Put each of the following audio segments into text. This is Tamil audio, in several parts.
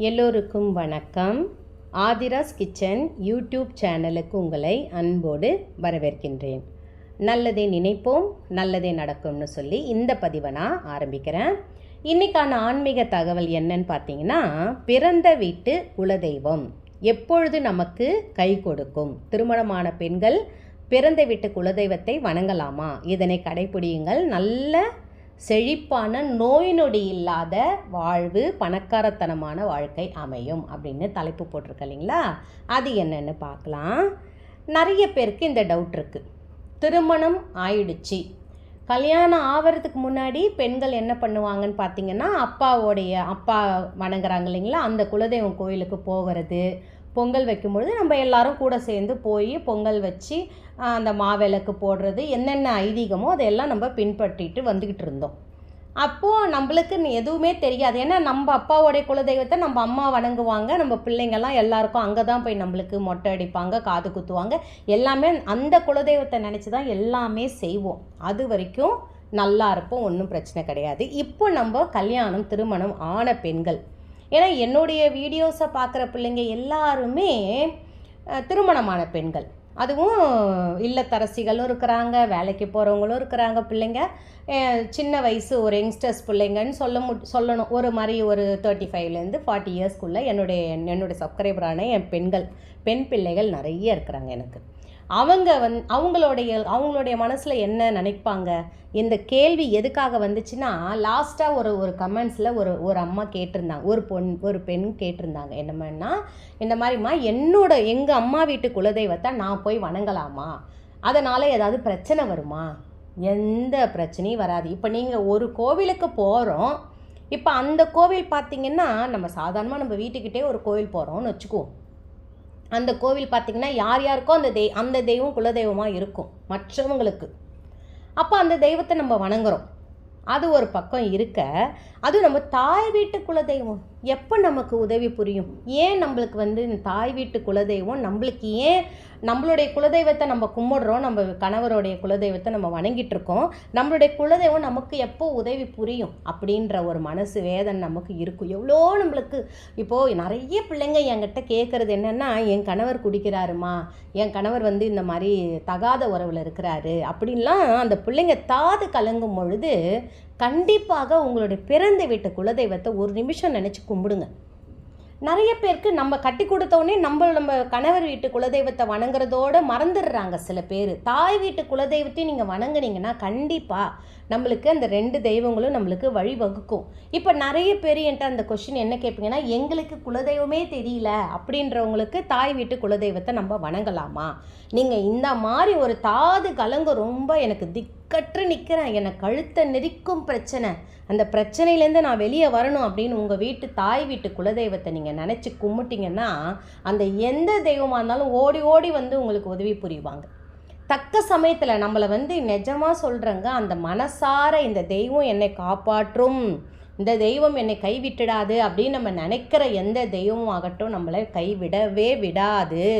எல்லோருக்கும் வணக்கம். ஆதிராஸ் கிச்சன் யூடியூப் சேனலுக்கு உங்களை அன்போடு வரவேற்கின்றேன். நல்லதே நினைப்போம் நல்லதே நடக்கும்னு சொல்லி இந்த பதிவை நான் ஆரம்பிக்கிறேன். இன்றைக்கான ஆன்மீக தகவல் என்னன்னு பார்த்தீங்கன்னா பிறந்த வீட்டு குலதெய்வம். எப்பொழுது நமக்கு கை கொடுக்கும்? திருமணமான பெண்கள் பிறந்த வீட்டு குலதெய்வத்தை வணங்கலாமா? இதனை கடைபிடியுங்கள் நல்ல செழிப்பான நோய் நொடி இல்லாத வாழ்வு பணக்காரத்தனமான வாழ்க்கை அமையும் அப்படின்னு தலைப்பு போட்டிருக்க இல்லைங்களா? அது என்னென்னு பார்க்கலாம். நிறைய பேருக்கு இந்த டவுட் இருக்குது திருமணம் ஆயிடுச்சு. கல்யாணம் ஆகிறதுக்கு முன்னாடி பெண்கள் என்ன பண்ணுவாங்கன்னு பார்த்தீங்கன்னா அப்பாவோடைய அப்பா வணங்குறாங்க இல்லைங்களா? அந்த குலதெய்வம் கோயிலுக்கு போகிறது பொங்கல் வைக்கும்பொழுது நம்ம எல்லாரும் கூட சேர்ந்து போய் பொங்கல் வச்சு அந்த மாவிளக்கு போடுறது என்னென்ன ஐதீகமோ அதையெல்லாம் நம்ம பின்பற்றிட்டு வந்துக்கிட்டு இருந்தோம். அப்போது நம்மளுக்கு எதுவுமே தெரியாது. ஏன்னா நம்ம அப்பாவோடைய குலதெய்வத்தை நம்ம அம்மா வணங்குவாங்க. நம்ம பிள்ளைங்கள்லாம் எல்லாருக்கும் அங்கே தான் போய் நம்மளுக்கு மொட்டை அடிப்பாங்க காது குத்துவாங்க. எல்லாமே அந்த குலதெய்வத்தை நினச்சி தான் எல்லாமே செய்வோம். அது வரைக்கும் நல்லா இருப்போம் ஒன்றும் பிரச்சனை கிடையாது. இப்போ நம்ம கல்யாணம் திருமணம் ஆன பெண்கள். ஏன்னா என்னுடைய வீடியோஸை பார்க்குற பிள்ளைங்க எல்லாருமே திருமணமான பெண்கள். அதுவும் இல்லத்தரசிகளும் இருக்கிறாங்க வேலைக்கு போகிறவங்களும் இருக்கிறாங்க பிள்ளைங்க. சின்ன வயசு ஒரு யங்ஸ்டர்ஸ் பிள்ளைங்கன்னு சொல்ல மு சொல்லணும். ஒரு மாதிரி ஒரு தேர்ட்டி ஃபைவ்லேருந்து ஃபார்ட்டி இயர்ஸ்க்குள்ளே என்னுடைய என்னுடைய சப்ஸ்கிரைபரான என் பெண்கள் பெண் பிள்ளைகள் நிறைய இருக்கிறாங்க எனக்கு. அவங்க வந் அவங்களுடைய அவங்களுடைய மனசில் என்ன நினைப்பாங்க? இந்த கேள்வி எதுக்காக வந்துச்சுன்னா லாஸ்ட்டாக ஒரு ஒரு கமெண்ட்ஸில் ஒரு ஒரு அம்மா கேட்டிருந்தாங்க. ஒரு பொன் ஒரு பெண் கேட்டிருந்தாங்க. என்னமான்னா இந்த மாதிரிம்மா என்னோட எங்கள் அம்மா வீட்டு குலதெய்வத்தை நான் போய் வணங்கலாமா? அதனால் ஏதாவது பிரச்சனை வருமா? எந்த பிரச்சனையும் வராது. இப்போ நீங்கள் ஒரு கோவிலுக்கு போகிறோம் இப்போ அந்த கோவில் பார்த்தீங்கன்னா நம்ம சாதாரணமாக நம்ம வீட்டுக்கிட்டே ஒரு கோவில் போகிறோம்னு வச்சுக்குவோம். அந்த கோவில் பார்த்திங்கன்னா யார் யாருக்கோ அந்த தெய் அந்த தெய்வம் குலதெய்வமாக இருக்கும் மற்றவங்களுக்கு. அப்போ அந்த தெய்வத்தை நம்ம வணங்குறோம். அது ஒரு பக்கம் இருக்க அது நம்ம தாய் வீட்டு குலதெய்வம். எப்போ நமக்கு உதவி புரியும்? ஏன் நம்மளுக்கு வந்து இந்த தாய் வீட்டு குலதெய்வம்? நம்மளுக்கு ஏன் நம்மளுடைய குலதெய்வத்தை நம்ம கும்பிடுறோம் நம்ம கணவருடைய குலதெய்வத்தை நம்ம வணங்கிட்டு இருக்கோம் நம்மளுடைய குலதெய்வம் நமக்கு எப்போ உதவி புரியும் அப்படின்ற ஒரு மனசு வேதனை நமக்கு இருக்கும். எவ்வளோ நம்மளுக்கு இப்போது நிறைய பிள்ளைங்க என்கிட்ட கேட்குறது என்னென்னா என் கணவர் குடிக்கிறாருமா? என் கணவர் வந்து இந்த மாதிரி தகாத உறவில் இருக்கிறாரு. அப்படின்லாம் அந்த பிள்ளைங்க தாது கலங்கும் பொழுது கண்டிப்பாக உங்களுடைய பிறந்த வீட்டு குலதெய்வத்தை ஒரு நிமிஷம் நினச்சி கும்பிடுங்க. நிறைய பேருக்கு நம்ம கட்டி கொடுத்தோடனே நம்ம நம்ம கணவர் வீட்டு குலதெய்வத்தை வணங்குறதோடு மறந்துடுறாங்க சில பேர். தாய் வீட்டு குலதெய்வத்தையும் நீங்கள் வணங்குனீங்கன்னா கண்டிப்பாக நம்மளுக்கு அந்த ரெண்டு தெய்வங்களும் நம்மளுக்கு வழி வகுக்கும் இப்போ நிறைய பேர் என்கிட்ட அந்த கொஷின் என்ன கேட்பீங்கன்னா எங்களுக்கு குலதெய்வமே தெரியல அப்படின்றவங்களுக்கு தாய் வீட்டு குலதெய்வத்தை நம்ம வணங்கலாமா? நீங்கள் இந்த மாதிரி ஒரு தாது கலங்க ரொம்ப எனக்கு திக் திக்கற்று நிற்கிறேன். என்னை கழுத்தை நெரிக்கும் பிரச்சனை. அந்த பிரச்சனையிலேருந்து நான் வெளியே வரணும் அப்படின்னு உங்கள் வீட்டு தாய் வீட்டு குலதெய்வத்தை நீங்கள் நினச்சி கும்பிட்டீங்கன்னா அந்த எந்த தெய்வமாக இருந்தாலும் ஓடி ஓடி வந்து உங்களுக்கு உதவி புரிவாங்க. தக்க சமயத்தில் நம்மளை வந்து நிஜமாக சொல்கிறேங்க அந்த மனசார இந்த தெய்வம் என்னை காப்பாற்றும் இந்த தெய்வம் என்னை கைவிட்டுடாது அப்படின்னு நம்ம நினைக்கிற எந்த தெய்வமும் ஆகட்டும் நம்மளை கைவிடவே விடாது.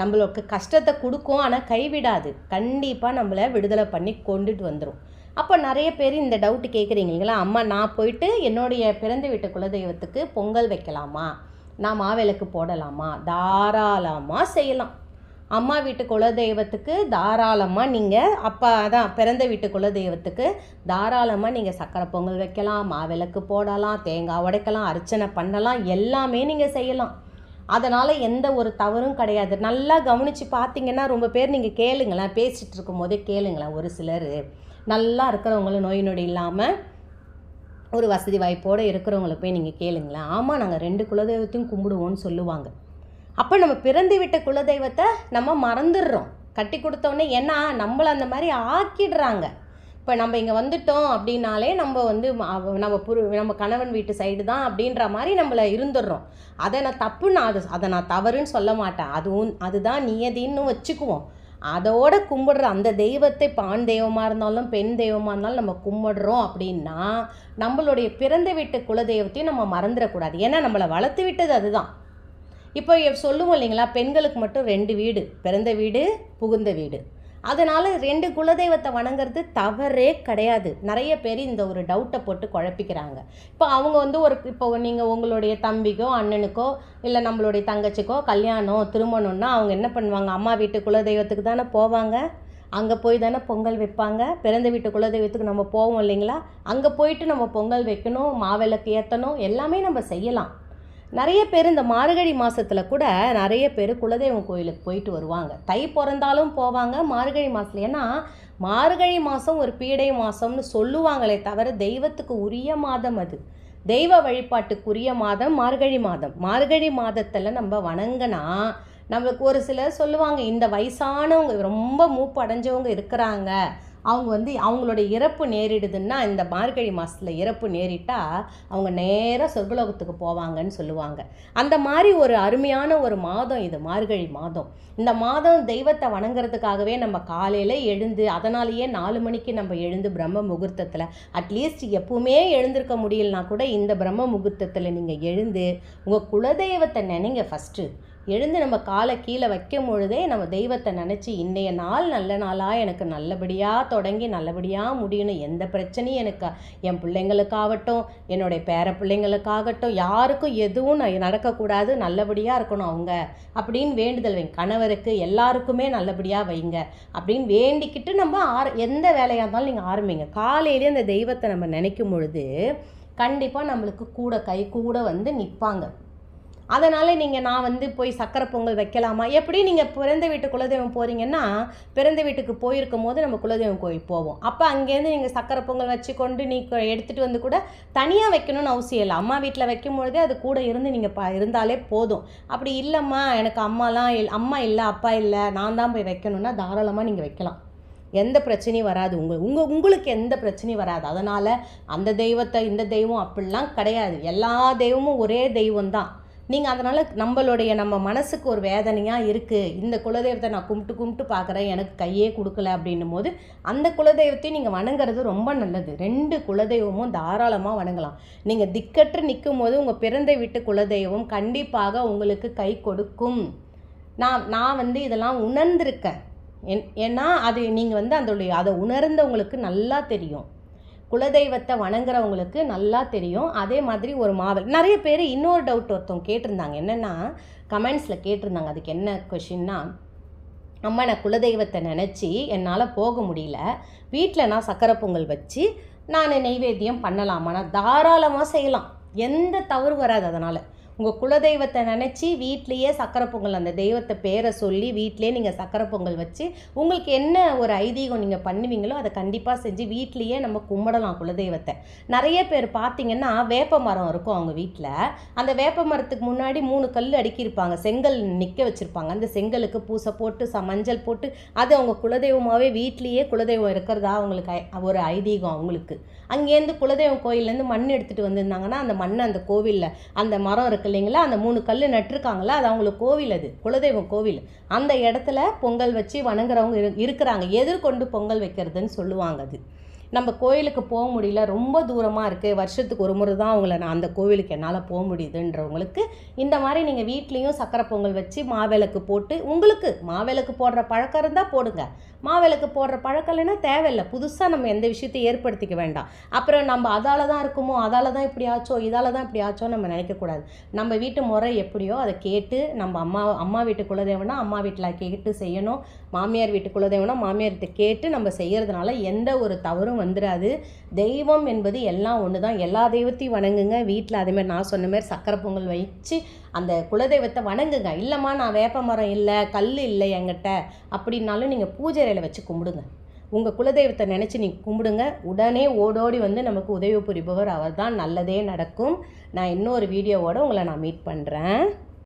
நம்மளுக்கு கஷ்டத்தை கொடுக்கும் ஆனால் கைவிடாது. கண்டிப்பாக நம்மளை விடுதலை பண்ணி கொண்டுட்டு வந்துடும் அப்போ நிறைய பேர் இந்த டவுட்டு கேட்குறீங்களா அம்மா நான் போயிட்டு என்னுடைய பிறந்த வீட்டு குலதெய்வத்துக்கு பொங்கல் வைக்கலாமா? நான் மாவிளக்கு போடலாமா? தாராளமாக செய்யலாம். அம்மா வீட்டு குலதெய்வத்துக்கு தாராளமாக நீங்கள் அப்பா அதான் பிறந்த வீட்டு குலதெய்வத்துக்கு தாராளமாக நீங்கள் சக்கரை பொங்கல் வைக்கலாம் மாவிளக்கு போடலாம் தேங்காய் உடைக்கலாம் அர்ச்சனை பண்ணலாம் எல்லாமே நீங்கள் செய்யலாம். அதனால் எந்த ஒரு தவறும் கிடையாது. நல்லா கவனித்து பார்த்தீங்கன்னா ரொம்ப பேர் நீங்கள் கேளுங்களேன். பேசிகிட்டு இருக்கும் போதே கேளுங்களேன். ஒரு சிலர் நல்லா இருக்கிறவங்களும் நோய் நொடி இல்லாமல் ஒரு வசதி வாய்ப்போடு இருக்கிறவங்கள போய் நீங்கள் கேளுங்களேன். ஆமாம் நாங்கள் ரெண்டு குலதெய்வத்தையும் கும்பிடுவோம்னு சொல்லுவாங்க. அப்போ நம்ம பிறந்து விட்ட குலதெய்வத்தை நம்ம மறந்துடுறோம். கட்டி கொடுத்தோன்னே ஏன்னா நம்மளை அந்த மாதிரி ஆக்கிடுறாங்க. இப்போ நம்ம இங்கே வந்துட்டோம் அப்படின்னாலே நம்ம வந்து அவ- நம்ம புரு நம்ம கணவன் வீட்டு சைடு தான் அப்படின்ற மாதிரி நம்மளை இருந்துடுறோம். அதை நான் தப்பு நான் அது அதை நான் தவறுன்னு சொல்ல மாட்டேன். அதுவும் அதுதான் நியதின்னு வச்சுக்குவோம். அதோட கும்பிடுற அந்த தெய்வத்தை பான் தெய்வமாக இருந்தாலும் பெண் தெய்வமாக இருந்தாலும் நம்ம கும்பிடுறோம் அப்படின்னா நம்மளுடைய பிறந்த வீட்டு குலதெய்வத்தையும் நம்ம மறந்துடக்கூடாது. ஏன்னா நம்மளை வளர்த்து விட்டது அதுதான். இப்போ சொல்லுவோம் இல்லைங்களா? பெண்களுக்கு மட்டும் ரெண்டு வீடு பிறந்த வீடு புகுந்த வீடு. அதனால் ரெண்டு குலதெய்வத்தை வணங்குறது தவறே கிடையாது. நிறைய பேர் இந்த ஒரு டவுட்டை போட்டு குழப்பிக்கிறாங்க. இப்போ அவங்க வந்து ஒரு இப்போ நீங்கள் உங்களுடைய தம்பிக்கோ அண்ணனுக்கோ இல்லை நம்மளுடைய தங்கச்சிக்கோ கல்யாணம் திருமணம்னா அவங்க என்ன பண்ணுவாங்க? அம்மா வீட்டு குலதெய்வத்துக்கு தானே போவாங்க? அங்கே போய் தானே பொங்கல் வைப்பாங்க? பிறந்த வீட்டு குலதெய்வத்துக்கு நம்ம போவோம் இல்லைங்களா? அங்கே போயிட்டு நம்ம பொங்கல் வைக்கணும் மாவிளக்கு ஏற்றணும் எல்லாமே நம்ம செய்யலாம். நிறைய பேர் இந்த மார்கழி மாதத்தில் கூட நிறைய பேர் குலதெய்வம் கோயிலுக்கு போயிட்டு வருவாங்க. தை பிறந்தாலும் போவாங்க. மார்கழி மாதத்துல ஏன்னா மார்கழி மாதம் ஒரு பீடை மாதம்னு சொல்லுவாங்களே தவிர தெய்வத்துக்கு உரிய மாதம் அது. தெய்வ வழிபாட்டுக்குரிய மாதம் மார்கழி மாதம். மார்கழி மாதத்தில் நம்ம வணங்கினா நம்மளுக்கு ஒரு சிலர் சொல்லுவாங்க இந்த வயசானவங்க ரொம்ப மூப்பு அடைஞ்சவங்க இருக்கிறாங்க. அவங்க வந்து அவங்களோட இறப்பு நேரிடுதுன்னா இந்த மார்கழி மாதத்தில் இறப்பு நேரிட்டால் அவங்க நேராக சொர்க்கலோகத்துக்கு போவாங்கன்னு சொல்லுவாங்க. அந்த மாதிரி ஒரு அருமையான ஒரு மாதம் இது மார்கழி மாதம். இந்த மாதம் தெய்வத்தை வணங்குறதுக்காகவே நம்ம காலையில் எழுந்து அதனாலேயே நாலு மணிக்கு நம்ம எழுந்து பிரம்ம முகூர்த்தத்தில் அட்லீஸ்ட் எப்பவுமே எழுந்திருக்க முடியலனா கூட இந்த பிரம்ம முகூர்த்தத்தில் நீங்கள் எழுந்து உங்கள் குலதெய்வத்தை நினைங்க ஃபஸ்ட்டு எழுந்து நம்ம காலை கீழே வைக்கும் பொழுதே நம்ம தெய்வத்தை நினச்சி இன்றைய நாள் நல்ல நாளாக எனக்கு நல்லபடியாக தொடங்கி நல்லபடியாக முடியணும். எந்த பிரச்சனையும் எனக்கு என் பிள்ளைங்களுக்காகட்டும் என்னுடைய பேர பிள்ளைங்களுக்காகட்டும் யாருக்கும் எதுவும் ந- நடக்கக்கூடாது. நல்லபடியாக இருக்கணும் அவங்க. அப்படின்னு வேண்டுதல் வைங்க. கணவருக்கு எல்லாருக்குமே நல்லபடியாக வைங்க. அப்படின்னு வேண்டிக்கிட்டு நம்ம ஆர எந்த வேலையாக இருந்தாலும் நீங்கள் ஆரம்பிங்க. காலையிலேயே அந்த தெய்வத்தை நம்ம நினைக்கும் பொழுது கண்டிப்பாக நம்மளுக்கு கூட கை கூட வந்து நிற்பாங்க அதனால் நீங்கள் நான் வந்து போய் சக்கரை பொங்கல் வைக்கலாமா? எப்படி நீங்கள் பிறந்த வீட்டு குலதெய்வம் போகிறீங்கன்னா பிறந்த வீட்டுக்கு போயிருக்கும் போது நம்ம குலதெய்வம் கோயில் போவோம். அப்போ அங்கேருந்து நீங்கள் சக்கரை பொங்கல் வச்சு கொண்டு நீ கொ- எடுத்துகிட்டு வந்து கூட தனியாக வைக்கணும்னு அவசியம் இல்லை. அம்மா வீட்டில் வைக்கும் பொழுதே அது கூட இருந்து நீங்கள் ப இருந்தாலே போதும். அப்படி இல்லைம்மா எனக்கு அம்மாலாம் இல் அம்மா இல்லை அப்பா இல்லை நான் தான் போய் வைக்கணும்னா தாராளமாக நீங்கள் வைக்கலாம். எந்த பிரச்சனையும் வராது. உங்கள் உங்கள் உங்களுக்கு எந்த பிரச்சனையும் வராது. அதனால் அந்த தெய்வத்தை இந்த தெய்வம் அப்படிலாம் கிடையாது. எல்லா தெய்வமும் ஒரே தெய்வம் தான் நீங்கள் அதனால் நம்மளுடைய நம்ம மனசுக்கு ஒரு வேதனையாக இருக்குது இந்த குலதெய்வத்தை நான் கும்பிட்டு கும்பிட்டு பார்க்குறேன். எனக்கு கையே கொடுக்கல அப்படின்னும் போது அந்த குலதெய்வத்தையும் நீங்கள் வணங்குறது ரொம்ப நல்லது. ரெண்டு குலதெய்வமும் தாராளமாக வணங்கலாம். நீங்கள் திக்கற்று நிற்கும் போது உங்கள் பிறந்த வீட்டு குலதெய்வம் கண்டிப்பாக உங்களுக்கு கை கொடுக்கும். நான் நான் வந்து இதெல்லாம் உணர்ந்திருக்கேன். என் ஏன்னா அது நீங்கள் வந்து அதோடைய அதை உணர்ந்தவங்களுக்கு நல்லா தெரியும். குலதெய்வத்தை வணங்குறவங்களுக்கு நல்லா தெரியும். அதே மாதிரி ஒரு மாவல் நிறைய பேர் இன்னொரு டவுட் ஒருத்தவங்க கேட்டிருந்தாங்க. என்னென்னா கமெண்ட்ஸில் கேட்டிருந்தாங்க. அதுக்கு என்ன கொஷின்னா அம்மா நான் குலதெய்வத்தை நினச்சி என்னால் போக முடியல. வீட்டில் நான் சக்கரை பொங்கல் வச்சு நான் நெய்வேத்தியம் பண்ணலாமா? நான் தாராளமாக செய்யலாம். எந்த தவறு வராது அதனால். உங்கள் குலதெய்வத்தை நினச்சி வீட்லேயே சக்கரை பொங்கல் அந்த தெய்வத்தை பேரை சொல்லி வீட்டிலேயே நீங்கள் சக்கரை பொங்கல் வச்சு உங்களுக்கு என்ன ஒரு ஐதீகம் நீங்கள் பண்ணுவீங்களோ அதை கண்டிப்பாக செஞ்சு வீட்லேயே நம்ம கும்பிடலாம் குலதெய்வத்தை. நிறைய பேர் பார்த்தீங்கன்னா வேப்ப மரம் இருக்கும் அவங்க வீட்டில் அந்த வேப்ப மரத்துக்கு முன்னாடி மூணு கல் அடுக்கியிருப்பாங்க. செங்கல் நிற்க வச்சுருப்பாங்க. அந்த செங்கலுக்கு பூசை போட்டு ச மஞ்சள் போட்டு அது அவங்க குலதெய்வமாகவே வீட்லேயே குலதெய்வம் இருக்கிறதா அவங்களுக்கு ஒரு ஐதீகம் அவங்களுக்கு. அங்கேருந்து குலதெய்வம் கோயிலேருந்து மண் எடுத்துகிட்டு வந்திருந்தாங்கன்னா அந்த மண்ணை அந்த கோவிலில் அந்த மரம் இருக்க இல்லைங்களா? அந்த மூணு கல் நட்டிருக்காங்களா அது அவங்களுக்கு கோவில் அது குலதெய்வம் கோவில். அந்த இடத்துல பொங்கல் வச்சு வணங்குறவங்க இரு இருக்கிறாங்க. எதிர்கொண்டு பொங்கல் வைக்கிறதுன்னு சொல்லுவாங்க அது. நம்ம கோயிலுக்கு போக முடியல ரொம்ப தூரமாக இருக்குது வருஷத்துக்கு ஒரு முறை தான் அவங்கள நான் அந்த கோவிலுக்கு என்னால் போக முடியுதுன்றவங்களுக்கு இந்த மாதிரி நீங்கள் வீட்லேயும் சக்கரை பொங்கல் வச்சு மாவிளக்கு போட்டு உங்களுக்கு மாவிளக்கு போடுற பழக்கம் இருந்தால் போடுங்க. மாவிளக்கு போடுற பழக்கம் இல்லைன்னா தேவையில்லை. புதுசாக நம்ம எந்த விஷயத்தையும் ஏற்படுத்திக்க வேண்டாம். அப்புறம் நம்ம அதால் தான் இருக்குமோ அதால் தான் இப்படி ஆச்சோ இதால் தான் இப்படி ஆச்சோ நம்ம நினைக்கக்கூடாது நம்ம வீட்டு முறை எப்படியோ அதை கேட்டு நம்ம அம்மா அம்மா வீட்டு குலதெய்வம்னா அம்மா வீட்டில் கேட்டு செய்யணும். மாமியார் வீட்டு குலதெய்வம்னா மாமியார்கிட்ட கேட்டு நம்ம செய்கிறதுனால எந்த ஒரு தவறும் வந்துடாது தெய்வம் என்பது எல்லாம் ஒன்று தான். எல்லா தெய்வத்தையும் வணங்குங்க. வீட்டில் அதேமாதிரி நான் சொன்ன மாதிரி சக்கரை பொங்கல் வச்சு அந்த குலதெய்வத்தை வணங்குங்க. இல்லைம்மா நான் வேப்ப மரம் இல்லை கல் இல்லை என்கிட்ட. அப்படின்னாலும் நீங்கள் பூஜை அறையில் வச்சு கும்பிடுங்க. உங்கள் குலதெய்வத்தை நினச்சி நீங்கள் கும்பிடுங்க. உடனே ஓடோடி வந்து நமக்கு உதவி புரிபவர். அவர் தான் நல்லதே நடக்கும். நான் இன்னொரு வீடியோவோடு உங்களை நான் மீட் பண்ணுறேன்